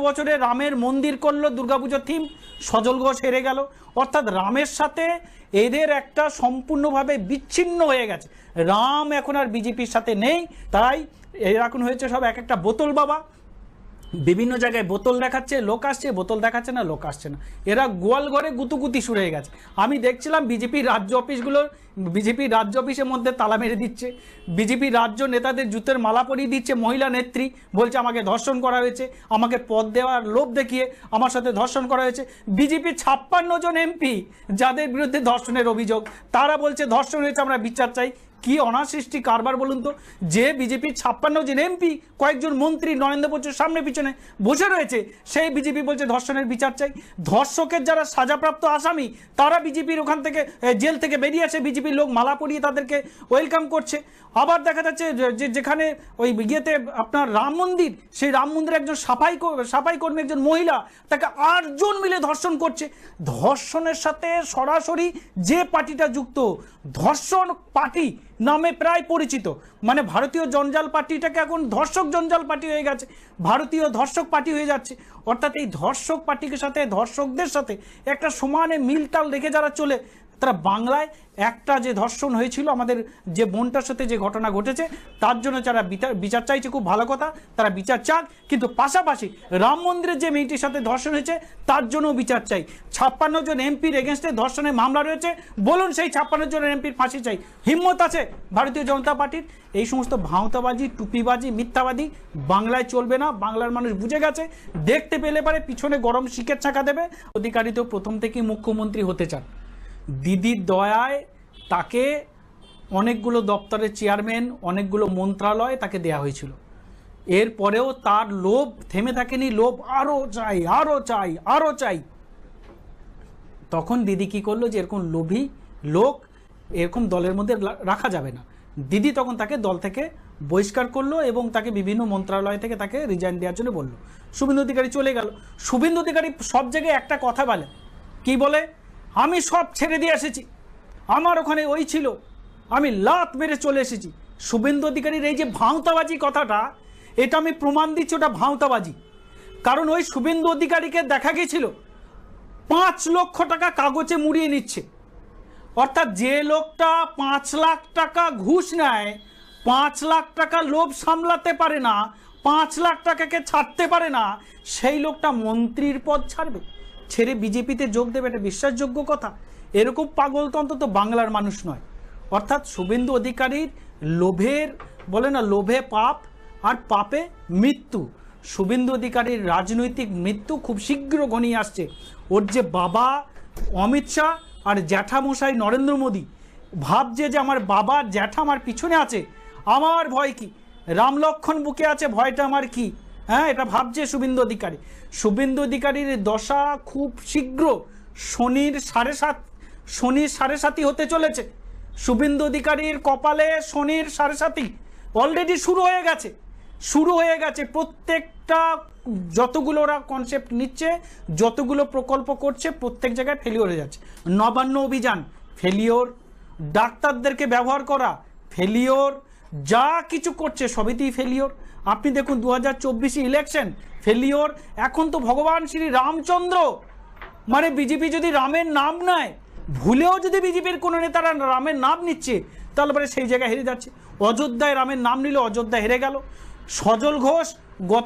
বছরে রামের মন্দির করল, দুর্গাপুজোর থিম সজল ঘোষ হেরে গেল। অর্থাৎ রামের সাথে এদের একটা সম্পূর্ণভাবে বিচ্ছিন্ন হয়ে গেছে। রাম এখন আর বিজেপির সাথে নেই, তাই এরকম হয়েছে সব এক একটা বোতল বাবা। বিভিন্ন জায়গায় বোতল দেখাচ্ছে, লোক আসছে, বোতল দেখাচ্ছে না, লোক আসছে না। এরা গোয়াল ঘরে গুতুগুতি শুরু হয়ে গেছে। আমি দেখছিলাম বিজেপির রাজ্য অফিসগুলোর বিজেপির রাজ্য অফিসের মধ্যে তালা মেরে দিচ্ছে। বিজেপির রাজ্য নেতাদের জুতের মালা পরিয়ে দিচ্ছে মহিলা নেত্রী, বলছে আমাকে ধর্ষণ করা হয়েছে, আমাকে পদ দেওয়ার লোভ দেখিয়ে আমার সাথে ধর্ষণ করা হয়েছে। বিজেপির ছাপ্পান্ন জন এমপি, যাদের বিরুদ্ধে ধর্ষণের অভিযোগ, তারা বলছে ধর্ষণ হয়েছে, আমরা বিচার চাই। কি অনাসৃষ্টি কারবার বলুন তো? যে বিজেপির ছাপ্পান্ন জন এমপি, কয়েকজন মন্ত্রী নরেন্দ্র মোদীর সামনে পিছনে বসে রয়েছে, সেই বিজেপি বলছে ধর্ষণের বিচার চাই। ধর্ষকের যারা সাজাপ্রাপ্ত আসামি, তারা বিজেপির ওখান থেকে জেল থেকে বেরিয়ে আসে, বিজেপির লোক মালা পরিয়ে তাদেরকে ওয়েলকাম করছে। আবার দেখা যাচ্ছে যে- যেখানে ওই ইয়েতে আপনার রাম মন্দির, সেই রাম মন্দিরে একজন সাফাই সাফাই কর্মী একজন মহিলা, তাকে আটজন মিলে ধর্ষণ করছে। ধর্ষণের সাথে সরাসরি যে পার্টিটা যুক্ত, ধর্ষণ পার্টি নামে প্রায় পরিচিত। মানে ভারতীয় জঞ্জাল পার্টিটাকে এখন ধর্ষক জঞ্জাল পার্টি হয়ে গেছে। ভারতীয় ধর্ষক পার্টি হয়ে যাচ্ছে। অর্থাৎ এই ধর্ষক পার্টিকে সাথে ধর্ষকদের সাথে একটা সমানে মিলতাল রেখে যারা চলে তারা বাংলায় একটা যে ধর্ষণ হয়েছিল, আমাদের যে বোনটার সাথে যে ঘটনা ঘটেছে, তার জন্য যারা বিচার চাইছে, খুব ভালো কথা, তারা বিচার চাক। কিন্তু পাশাপাশি রাম মন্দিরের যে মেয়েটির সাথে ধর্ষণ হয়েছে, তার জন্য বিচার চাই। ছাপ্পান্ন জন এমপির এগেনস্টে ধর্ষণের মামলা রয়েছে। বলুন সেই ছাপ্পান্ন জন এমপির ফাঁসি চাই। হিম্মত আছে ভারতীয় জনতা পার্টির? এই সমস্ত ভাঁওতাবাজি, টুপিবাজি, মিথ্যাবাদী বাংলায় চলবে না। বাংলার মানুষ বুঝে গেছে, দেখতে পেলে পারে পিছনে গরম শিকের ছাঁকা দেবে। অধিকারী তো প্রথম থেকেই মুখ্যমন্ত্রী হতে চান। দিদির দয়ায় তাকে অনেকগুলো দপ্তরের চেয়ারম্যান, অনেকগুলো মন্ত্রালয় তাকে দেয়া হয়েছিল। এরপরেও তার লোভ থেমে থাকেনি, লোভ আরও চাই আরও চাই আরও চাই। তখন দিদি কি করল যে এরকম লোভী লোক এরকম দলের মধ্যে রাখা যাবে না। দিদি তখন তাকে দল থেকে বহিষ্কার করল এবং তাকে বিভিন্ন মন্ত্রণালয় থেকে তাকে রিজাইন দেওয়ার জন্য বলল। শুভেন্দু অধিকারী চলে গেল। শুভেন্দু অধিকারী সব জায়গায় একটা কথা বলে। কি বলে? আমি সব ছেড়ে দিয়ে এসেছি। আমার ওখানে ওই ছিল। আমি লাত মেরে চলে এসেছি। শুভেন্দু অধিকারীর এই যে ভাঁওতাবাজি কথাটা, এটা আমি প্রমাণ দিচ্ছি ওটা ভাঁওতাবাজি। কারণ ওই শুভেন্দু অধিকারীকে দেখা গেছিল পাঁচ লক্ষ টাকা কাগজে মুড়িয়ে নিচ্ছে। অর্থাৎ যে লোকটা পাঁচ লাখ টাকা ঘুষ নেয়, পাঁচ লাখ টাকা লোভ সামলাতে পারে না, পাঁচ লাখ টাকাকে ছাড়তে পারে না, সেই লোকটা মন্ত্রীর পদ ছাড়বে। ছেড়ে বিজেপিতে যোগ দেবে এটা বিশ্বাসযোগ্য কথা? এরকম পাগলতন্ত্র তো অন্তত বাংলার মানুষ নয়। অর্থাৎ শুভেন্দু অধিকারীর লোভের, বলে না লোভে পাপ আর পাপে মৃত্যু। শুভেন্দু অধিকারীর রাজনৈতিক মৃত্যু খুব শীঘ্র ঘনিয়ে আসছে। ওর যে বাবা অমিত শাহ আর জ্যাঠামশাই নরেন্দ্র মোদী, ভাবছে যে আমার বাবা জ্যাঠা আমার পিছনে আছে। আমার ভয় কি? রাম লক্ষণ বুকে আছে ভয়টা আমার কি? হ্যাঁ এটা ভাবছে শুভেন্দু অধিকারী। শুভেন্দু অধিকারীর দশা খুব শীঘ্র শনির সাড়ে সাত, শনির সাড়ে সাতই হতে চলেছে। শুভেন্দু অধিকারীর কপালে শনির সাড়ে সাতই অলরেডি শুরু হয়ে গেছে। শুরু হয়ে গেছে প্রত্যেকটা, যতগুলো ওরা কনসেপ্ট নিচ্ছে, যতগুলো প্রকল্প করছে, প্রত্যেক জায়গায় ফেলিওর হয়ে যাচ্ছে। নবান্ন অভিযান ফেলিওর ডাক্তারদেরকে ব্যবহার করা ফেলিওর যা কিছু করছে সবইতেই ফেলিওর আপনি দেখুন দু হাজার ইলেকশন ফেলিওর এখন তো ভগবান শ্রী রামচন্দ্র। মানে বিজেপি যদি রামের নাম নেয়, ভুলেও যদি বিজেপির কোনো নেতারা রামের নাম নিচ্ছে, তাহলে পরে সেই জায়গায় হেরে যাচ্ছে। অযোধ্যায় রামের নাম নিলে, অযোধ্যা হেরে গেল। সজল ঘোষ গত